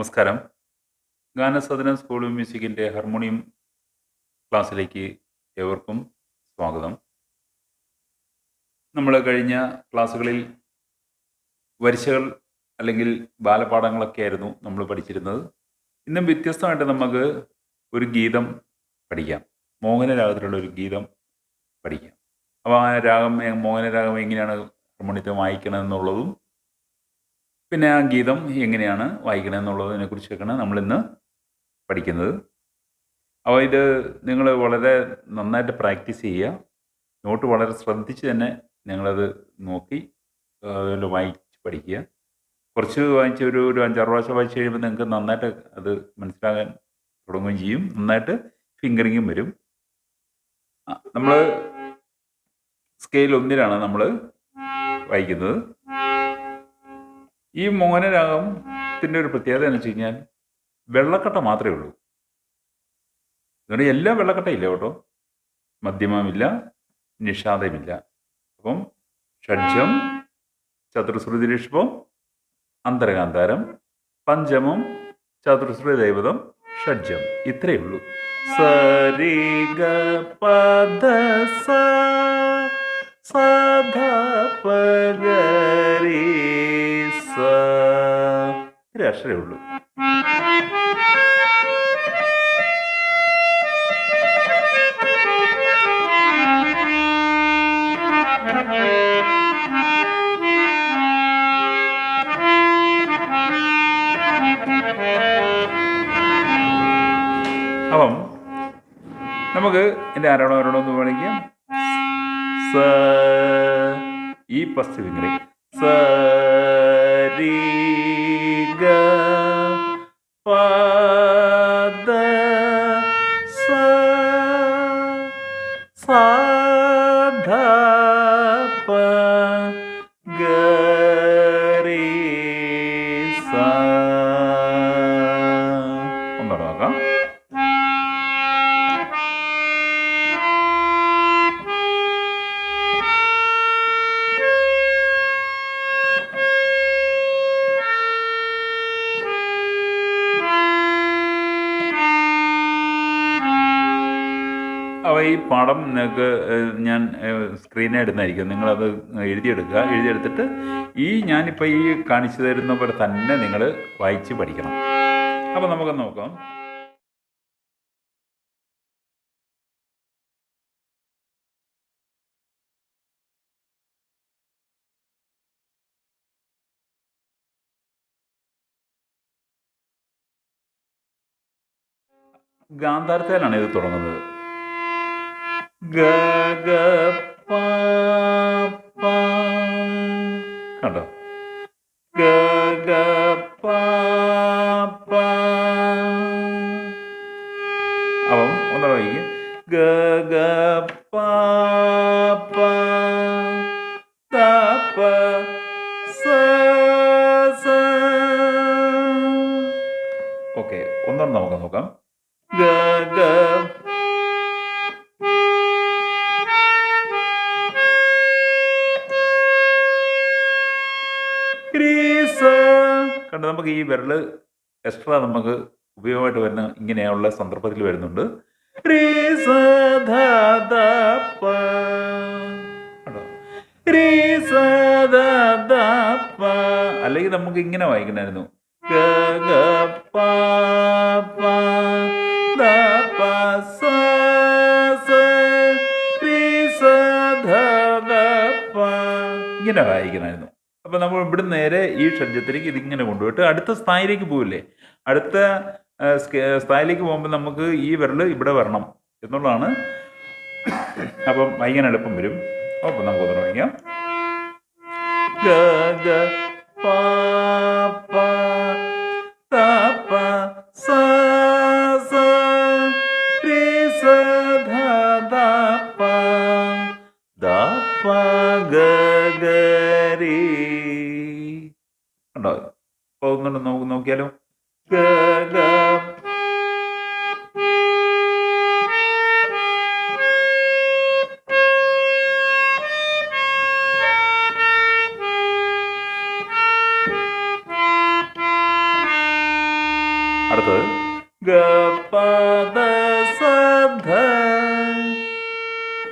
നമസ്കാരം. ഗാനസദനം school മ്യൂസിക്കിന്റെ harmonium ക്ലാസ്സിലേക്ക് ഏവർക്കും സ്വാഗതം. നമ്മൾ കഴിഞ്ഞ ക്ലാസ്സുകളിൽ വരിശകൾ അല്ലെങ്കിൽ ബാലപാഠങ്ങളൊക്കെ ആയിരുന്നു നമ്മൾ പഠിച്ചിരുന്നത്. ഇന്നും വ്യത്യസ്തമായിട്ട് നമുക്ക് ഒരു ഗീതം പഠിക്കാം. മോഹന രാഗത്തിലുള്ള ഒരു ഗീതം പഠിക്കാം. അപ്പോൾ ആ രാഗം മോഹന രാഗം എങ്ങനെയാണ് ഹാർമോണിയത്തെ വായിക്കണമെന്നുള്ളതും പിന്നെ ആ ഗീതം എങ്ങനെയാണ് വായിക്കണമെന്നുള്ളതിനെ കുറിച്ചൊക്കെയാണ് നമ്മളിന്ന് പഠിക്കുന്നത്. അപ്പോൾ ഇത് നിങ്ങൾ വളരെ നന്നായിട്ട് പ്രാക്ടീസ് ചെയ്യുക. നോട്ട് വളരെ ശ്രദ്ധിച്ച് തന്നെ നിങ്ങളത് നോക്കി അതുപോലെ വായിച്ച് പഠിക്കുക. കുറച്ച് വായിച്ച് ഒരു ഒരു അഞ്ചാറ് പ്രാവശ്യം വായിച്ച് കഴിയുമ്പോൾ നിങ്ങൾക്ക് നന്നായിട്ട് അത് മനസ്സിലാകാൻ തുടങ്ങുകയും ചെയ്യും. നന്നായിട്ട് ഫിംഗറിങ്ങും വരും. നമ്മൾ സ്കെയിൽ ഒന്നിലാണ് നമ്മൾ വായിക്കുന്നത്. ഈ മോഹനരാഗത്തിന്റെ ഒരു പ്രത്യേകത എന്ന് വെച്ച് കഴിഞ്ഞാൽ വെള്ളക്കട്ട മാത്രമേ ഉള്ളൂ. അതുകൊണ്ട് എല്ലാ വെള്ളക്കട്ടയില്ല കേട്ടോ. മധ്യമമില്ല നിഷാദമില്ല അപ്പം ഷഡ്ജം ചതുർശ്രുതി ഋഷഭം അന്തരകാന്താരം പഞ്ചമം ചതുർശ്രുതി ദൈവതം ഷഡ്ജം. ഇത്രയേ ഉള്ളൂ. സരി പദ സ സധ പഗരി സ അക്ഷരേ ഉള്ളൂ. അപ്പം നമുക്ക് എന്റെ ആരോടോ ആരോടോ ഒന്ന് വിളിക്കാം. സ ഈ പസ്തി വിങ്ങറി സ Daddy. പാഠം നിങ്ങൾക്ക് ഞാൻ സ്ക്രീനിൽ ഇടുന്നതായിരിക്കും. നിങ്ങളത് എഴുതിയെടുക്കുക. എഴുതിയെടുത്തിട്ട് ഈ ഞാനിപ്പോൾ ഈ കാണിച്ചു തരുന്ന പോലെ തന്നെ നിങ്ങൾ വായിച്ച് പഠിക്കണം. അപ്പോൾ നമുക്ക് നോക്കാം. ഗാന്ധാരത്തേലാണ് ഇത് തുടങ്ങുന്നത്. ഗ ഗ കണ്ടോ. നമുക്ക് ഈ വിരൽ എക്സ്ട്രാ നമുക്ക് ഉപയോഗമായിട്ട് വരുന്ന ഇങ്ങനെയുള്ള സന്ദർഭത്തിൽ വരുന്നുണ്ട്. അല്ലെങ്കിൽ നമുക്ക് ഇങ്ങനെ വായിക്കണമായിരുന്നു. ഇങ്ങനെ വായിക്കണമായിരുന്നു. അപ്പോൾ നമ്മൾ ഇവിടെ നേരെ ഈ ഷഡ്ജത്തിലേക്ക് ഇതിങ്ങനെ കൊണ്ടുപോയിട്ട് അടുത്ത സ്ഥായിലേക്ക് പോവില്ലേ? അടുത്ത സ്ഥായിലേക്ക് പോകുമ്പോൾ നമുക്ക് ഈ വിരൽ ഇവിടെ വരണം എന്നുള്ളതാണ്. അപ്പം വായിക്കാൻ എളുപ്പം വരും. അപ്പം പ പ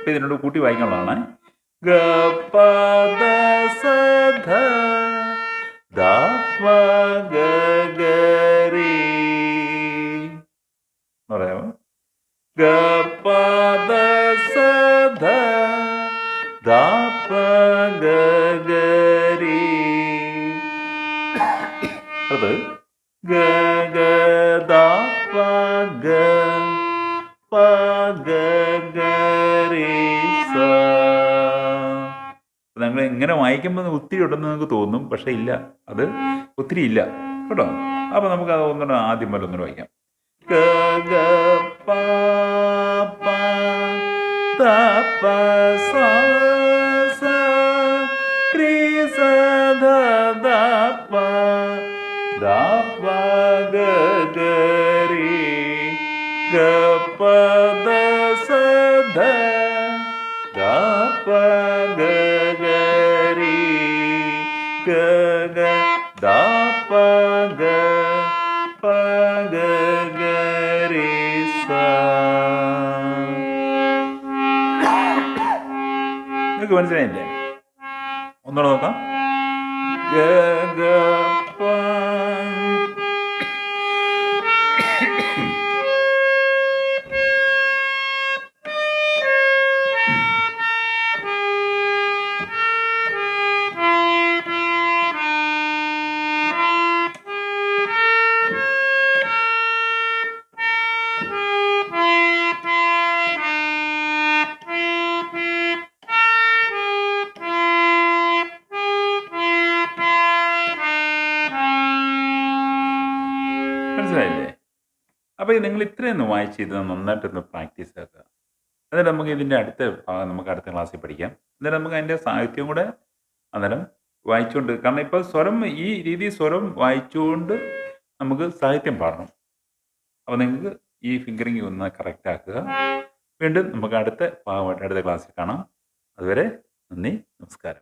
ഇതിനോട് കൂട്ടി വായിക്കാനുള്ളതാണ്. ഗ പ ദ സ ധ ദ പ ഗ ഗ രീ എന്ന് പറയാമോ അത് ഗ സ നിങ്ങൾ ഇങ്ങനെ വായിക്കുമ്പോൾ ഒത്തിരി ഉണ്ടെന്ന് നിങ്ങൾക്ക് തോന്നും പക്ഷേ ഇല്ല. അത് ഒത്തിരി ഇല്ല. കേട്ടോ? അപ്പോൾ നമുക്ക് അത് ഒന്നുകൂടെ ആദ്യം മുതൽ ഒന്നുകൂടെ വായിക്കാം. ഗ പ പ ത പ സ സ ക്രീ സ ദ പ ദ പ ഗ ഗ രീ ഗ ഗ ധ പ ഗ പ ഗ ഗ സ മനസ്സിലായില്ലേ? ഒന്നുകൂടെ നോക്കാം. മനസ്സിലായില്ലേ? അപ്പോൾ നിങ്ങൾ ഇത്രയൊന്ന് വായിച്ച് ഇത് നന്നായിട്ടൊന്ന് പ്രാക്ടീസ് ആക്കുക. എന്നിട്ട് നമുക്ക് ഇതിന്റെ അടുത്ത ഭാഗം നമുക്ക് അടുത്ത ക്ലാസ്സിൽ പഠിക്കാം. എന്നിട്ട് നമുക്ക് അതിന്റെ സാഹിത്യം കൂടെ അന്നേരം വായിച്ചുകൊണ്ട് കാരണം ഇപ്പോൾ സ്വരം ഈ രീതി സ്വരം വായിച്ചുകൊണ്ട് നമുക്ക് സാഹിത്യം പാടണം. അപ്പോൾ നിങ്ങൾക്ക് ഈ ഫിംഗറിങ് ഒന്ന് കറക്റ്റ് ആക്കുക. വീണ്ടും നമുക്ക് അടുത്ത ഭാഗമായിട്ട് അടുത്ത ക്ലാസ്സിൽ കാണാം. അതുവരെ നന്ദി നമസ്കാരം.